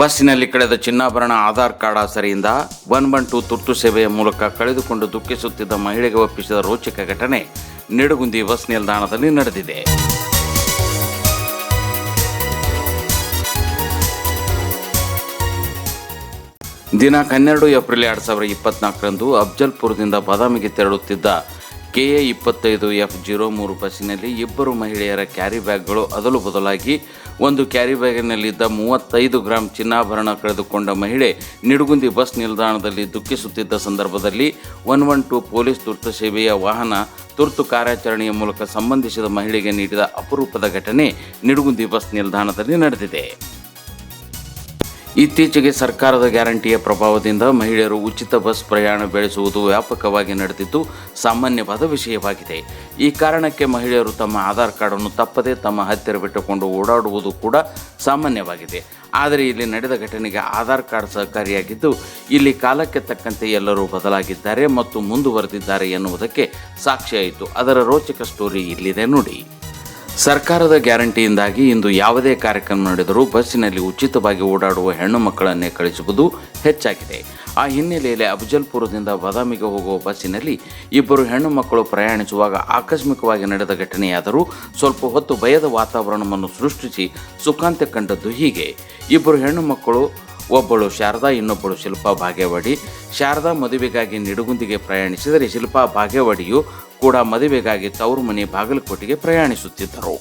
ಬಸ್ಸಿನಲ್ಲಿ ಕಳೆದ ಚಿನ್ನಾಭರಣ ಆಧಾರ್ ಕಾರ್ಡ್ ಆಸರೆಯಿಂದ ಒನ್ ಒನ್ ಟು ತುರ್ತು ಸೇವೆಯ ಮೂಲಕ ಕಳೆದುಕೊಂಡು ದುಃಖಿಸುತ್ತಿದ್ದ ಮಹಿಳೆಗೆ ಒಪ್ಪಿಸಿದ ರೋಚಕ ಘಟನೆ ನಿಡಗುಂದಿ ಬಸ್ ನಿಲ್ದಾಣದಲ್ಲಿ ನಡೆದಿದೆ. ದಿನಾಂಕ ಹನ್ನೆರಡು ಏಪ್ರಿಲ್ ಎರಡು ಸಾವಿರದ ಇಪ್ಪತ್ನಾಲ್ಕರಂದು ಅಫ್ಜಲ್ಪುರದಿಂದ ಬಾದಾಮಿಗೆ ತೆರಳುತ್ತಿದ್ದ ಕೆಎ ಇಪ್ಪತ್ತೈದು ಎಫ್ ಜೀರೋ ಮೂರು ಬಸ್ಸಿನಲ್ಲಿ ಇಬ್ಬರು ಮಹಿಳೆಯರ ಕ್ಯಾರಿ ಬ್ಯಾಗ್ಗಳು ಅದಲು ಬದಲಾಗಿ ಒಂದು ಕ್ಯಾರಿ ಬ್ಯಾಗಿನಲ್ಲಿದ್ದ ಮೂವತ್ತೈದು ಗ್ರಾಂ ಚಿನ್ನಾಭರಣ ಕಳೆದುಕೊಂಡ ಮಹಿಳೆ ನಿಡುಗುಂದಿ ಬಸ್ ನಿಲ್ದಾಣದಲ್ಲಿ ದುಃಖಿಸುತ್ತಿದ್ದ ಸಂದರ್ಭದಲ್ಲಿ ಒನ್ ಒನ್ ಟು ಪೊಲೀಸ್ ತುರ್ತು ಸೇವೆಯ ವಾಹನ ತುರ್ತು ಕಾರ್ಯಾಚರಣೆಯ ಮೂಲಕ ಸಂಬಂಧಿಸಿದ ಮಹಿಳೆಗೆ ನೀಡಿದ ಅಪರೂಪದ ಘಟನೆ ನಿಡುಗುಂದಿ ಬಸ್ ನಿಲ್ದಾಣದಲ್ಲಿ ನಡೆದಿದೆ. ಇತ್ತೀಚೆಗೆ ಸರ್ಕಾರದ ಗ್ಯಾರಂಟಿಯ ಪ್ರಭಾವದಿಂದ ಮಹಿಳೆಯರು ಉಚಿತ ಬಸ್ ಪ್ರಯಾಣ ಬೆಳೆಸುವುದು ವ್ಯಾಪಕವಾಗಿ ನಡೆದಿದ್ದು ಸಾಮಾನ್ಯವಾದ ವಿಷಯವಾಗಿದೆ. ಈ ಕಾರಣಕ್ಕೆ ಮಹಿಳೆಯರು ತಮ್ಮ ಆಧಾರ್ ಕಾರ್ಡನ್ನು ತಪ್ಪದೇ ತಮ್ಮ ಹತ್ತಿರ ಬಿಟ್ಟುಕೊಂಡು ಓಡಾಡುವುದು ಕೂಡ ಸಾಮಾನ್ಯವಾಗಿದೆ. ಆದರೆ ಇಲ್ಲಿ ನಡೆದ ಘಟನೆಗೆ ಆಧಾರ್ ಕಾರ್ಡ್ ಸಹಕಾರಿಯಾಗಿದ್ದು, ಇಲ್ಲಿ ಕಾಲಕ್ಕೆ ತಕ್ಕಂತೆ ಎಲ್ಲರೂ ಬದಲಾಗಿದ್ದಾರೆ ಮತ್ತು ಮುಂದುವರೆದಿದ್ದಾರೆ ಎನ್ನುವುದಕ್ಕೆ ಸಾಕ್ಷಿಯಾಯಿತು. ಅದರ ರೋಚಕ ಸ್ಟೋರಿ ಇಲ್ಲಿದೆ ನೋಡಿ. ಸರ್ಕಾರದ ಗ್ಯಾರಂಟಿಯಿಂದಾಗಿ ಇಂದು ಯಾವುದೇ ಕಾರ್ಯಕ್ರಮ ನಡೆದರೂ ಬಸ್ಸಿನಲ್ಲಿ ಉಚಿತವಾಗಿ ಓಡಾಡುವ ಹೆಣ್ಣು ಮಕ್ಕಳನ್ನೇ ಕಳಿಸುವುದು ಹೆಚ್ಚಾಗಿದೆ. ಆ ಹಿನ್ನೆಲೆಯಲ್ಲಿ ಅಫಜಲ್ಪುರದಿಂದ ಬಾದಾಮಿಗೆ ಹೋಗುವ ಬಸ್ಸಿನಲ್ಲಿ ಇಬ್ಬರು ಹೆಣ್ಣು ಮಕ್ಕಳು ಪ್ರಯಾಣಿಸುವಾಗ ಆಕಸ್ಮಿಕವಾಗಿ ನಡೆದ ಘಟನೆಯಾದರೂ ಸ್ವಲ್ಪ ಹೊತ್ತು ಭಯದ ವಾತಾವರಣವನ್ನು ಸೃಷ್ಟಿಸಿ ಸುಖಾಂತ್ಯ ಕಂಡದ್ದು ಹೀಗೆ. ಇಬ್ಬರು ಹೆಣ್ಣು ಮಕ್ಕಳು, ಒಬ್ಬಳು ಶಾರದಾ, ಇನ್ನೊಬ್ಬಳು ಶಿಲ್ಪಾ ಭಾಗ್ಯವಾಡಿ. ಶಾರದಾ ಮದುವೆಗಾಗಿ ನಿಡುಗುಂದಿಗೆ ಪ್ರಯಾಣಿಸಿದರೆ ಶಿಲ್ಪಾ ಭಾಗ್ಯವಾಡಿಯು ಕೂಡ ಮದುವೆಗಾಗಿ ತವರು ಮನೆ ಬಾಗಲಕೋಟೆಗೆ ಪ್ರಯಾಣಿಸುತ್ತಿದ್ದರು.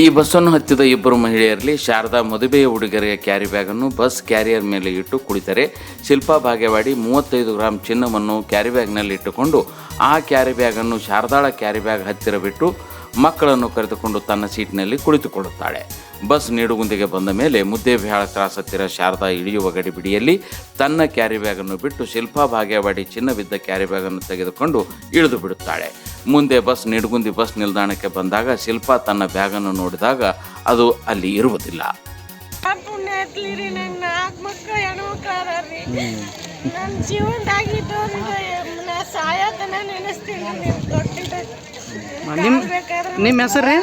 ಈ ಬಸ್ಸನ್ನು ಹತ್ತಿದ ಇಬ್ಬರು ಮಹಿಳೆಯರಲ್ಲಿ ಶಾರದಾ ಮದುವೆಯ ಹುಡುಗರ ಕ್ಯಾರಿ ಬ್ಯಾಗನ್ನು ಬಸ್ ಕ್ಯಾರಿಯರ್ ಮೇಲೆ ಇಟ್ಟು ಕುಳಿತರೆ. ಶಿಲ್ಪಾ ಭಾಗ್ಯವಾಡಿ ಮೂವತ್ತೈದು ಗ್ರಾಂ ಚಿನ್ನವನ್ನು ಕ್ಯಾರಿ ಬ್ಯಾಗ್ನಲ್ಲಿ ಇಟ್ಟುಕೊಂಡು ಆ ಕ್ಯಾರಿ ಬ್ಯಾಗನ್ನು ಶಾರದಾಳ ಕ್ಯಾರಿ ಬ್ಯಾಗ್ ಹತ್ತಿರ ಬಿಟ್ಟು ಮಕ್ಕಳನ್ನು ಕರೆದುಕೊಂಡು ತನ್ನ ಸೀಟ್ನಲ್ಲಿ ಕುಳಿತುಕೊಳ್ಳುತ್ತಾಳೆ. ಬಸ್ ನೀಡುಗುಂದಿಗೆ ಬಂದ ಮೇಲೆ ಮುದ್ದೆ ಬಿಹಾಳ ಕ್ರಾಸ್ ಹತ್ತಿರ ಶಾರದಾ ಇಳಿಯುವ ಗಡಿಬಿಡಿಯಲ್ಲಿ ತನ್ನ ಕ್ಯಾರಿ ಬ್ಯಾಗನ್ನು ಬಿಟ್ಟು ಶಿಲ್ಪಾ ಭಾಗ್ಯವಾಡಿ ಚಿನ್ನವಿದ್ದ ಕ್ಯಾರಿ ಬ್ಯಾಗನ್ನು ತೆಗೆದುಕೊಂಡು ಇಳಿದು ಬಿಡುತ್ತಾಳೆ. ಮುಂದೆ ಬಸ್ ನಿಡಗುಂದಿ ಬಸ್ ನಿಲ್ದಾಣಕ್ಕೆ ಬಂದಾಗ ಶಿಲ್ಪಾ ತನ್ನ ಬ್ಯಾಗನ್ನು ನೋಡಿದಾಗ ಅದು ಅಲ್ಲಿ ಇರುವುದಿಲ್ಲ. ನಿಮ್ಮ ನಿಮ್ಮ ಹೆಸರು?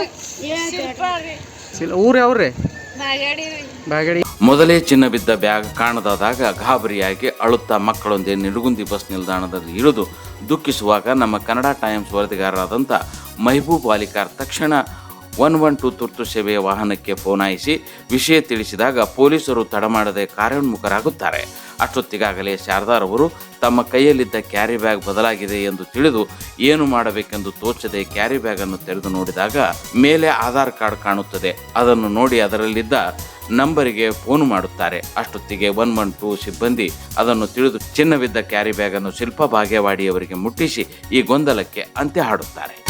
ರೀ ಶಿಲ್ಪ ರೀ ಸಿಲ್ ಊರು ಯಾವ್ರಿ? ಬಾಗಡಿ. ಬಾಗಡಿ. ಮೊದಲೇ ಚಿನ್ನ ಬಿದ್ದ ಬ್ಯಾಗ್ ಕಾಣದಾದಾಗ ಗಾಬರಿಯಾಗಿ ಅಳುತ್ತಾ ಮಕ್ಕಳೊಂದಿಗೆ ನಿಡುಗುಂದಿ ಬಸ್ ನಿಲ್ದಾಣದಲ್ಲಿ ಇಳಿದು ದುಃಖಿಸುವಾಗ ನಮ್ಮ ಕನ್ನಡ ಟೈಮ್ಸ್ ವರದಿಗಾರರಾದಂಥ ಮೆಹಬೂಬ್ ಅಲಿಕಾರ್ ತಕ್ಷಣ ಒನ್ ಒನ್ ಟು ತುರ್ತು ಸೇವೆಯ ವಾಹನಕ್ಕೆ ಫೋನಾಯಿಸಿ ವಿಷಯ ತಿಳಿಸಿದಾಗ ಪೊಲೀಸರು ತಡಮಾಡದೆ ಕಾರ್ಯೋನ್ಮುಖರಾಗುತ್ತಾರೆ. ಅಷ್ಟೊತ್ತಿಗಾಗಲೇ ಶಾರದಾರವರು ತಮ್ಮ ಕೈಯಲ್ಲಿದ್ದ ಕ್ಯಾರಿ ಬ್ಯಾಗ್ ಬದಲಾಗಿದೆ ಎಂದು ತಿಳಿದು ಏನು ಮಾಡಬೇಕೆಂದು ತೋಚದೆ ಕ್ಯಾರಿ ಬ್ಯಾಗನ್ನು ತೆರೆದು ನೋಡಿದಾಗ ಮೇಲೆ ಆಧಾರ್ ಕಾರ್ಡ್ ಕಾಣುತ್ತದೆ. ಅದನ್ನು ನೋಡಿ ಅದರಲ್ಲಿದ್ದ ನಂಬರಿಗೆ ಫೋನ್ ಮಾಡುತ್ತಾರೆ. ಅಷ್ಟೊತ್ತಿಗೆ ಒನ್ ಒನ್ ಟೂ ಸಿಬ್ಬಂದಿ ಅದನ್ನು ತಿಳಿದು ಚಿನ್ನವಿದ್ದ ಕ್ಯಾರಿ ಬ್ಯಾಗನ್ನು ಶಿಲ್ಪ ಭಾಗ್ಯವಾಡಿಯವರಿಗೆ ಮುಟ್ಟಿಸಿ ಈ ಗೊಂದಲಕ್ಕೆ ಅಂತ್ಯ ಹಾಡುತ್ತಾರೆ.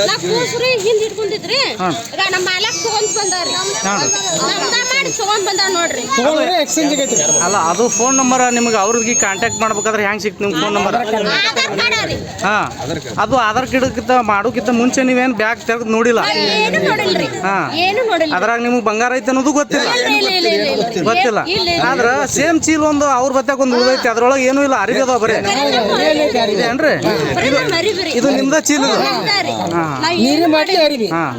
ನಾ ಕೂಸ್ರಿ ಹಿಂದ್ ಇಟ್ಕೊಂಡಿದ್ರಿ ಈಗ ನಮ್ಮ ಮಾಲಕ್ ತಗೊಂಡ್ ಬಂದಾರಿ. ನಮ್ದ ಮಾಡಿ ತಗೊಂಡ್ ಬಂದಾರ ನೋಡ್ರಿ. ಅಲ್ಲ ಅದು ಫೋನ್ ನಂಬರ್ ನಿಮ್ಗೆ ಅವ್ರಿಗೆ ಕಾಂಟ್ಯಾಕ್ಟ್ ಮಾಡ್ಬೇಕಾದ್ರೆ ಹೆಂಗೆ ಸಿಕ್ತು ನಿಮ್ಮ ಫೋನ್ ನಂಬರ್ ಹಾ. ಅದು ಆಧಾರ್ ಗಿಡಕ್ಕಿಂತ ಮಾಡೋಕ್ಕಿಂತ ಮುಂಚೆ ನೀವೇನು ಬ್ಯಾಗ್ ತೆಗೆದು ನೋಡಿಲ್ಲ? ಹಾ. ಏನು ನೋಡಿಲ್ಲ ಅದ್ರಾಗ ನಿಮ್ಗೆ ಬಂಗಾರ ಐತೆ ಅನ್ನೋದು ಗೊತ್ತಿಲ್ಲ. ಗೊತ್ತಿಲ್ಲ. ಆದ್ರೆ ಸೇಮ್ ಚೀಲ ಒಂದು ಅವ್ರ ಬತ್ತಾಗ ಒಂದು ಉಳಿದೈತಿ. ಅದ್ರೊಳಗೆ ಏನೂ ಇಲ್ಲ. ಅರಿವಿ ಅದಾವ ಬರೀ. ಇದೇನ್ರಿ? ಇದು ನಿಮ್ದ ಚೀಲ. ಹಾಂ.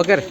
ಓಕೆ ರೀ.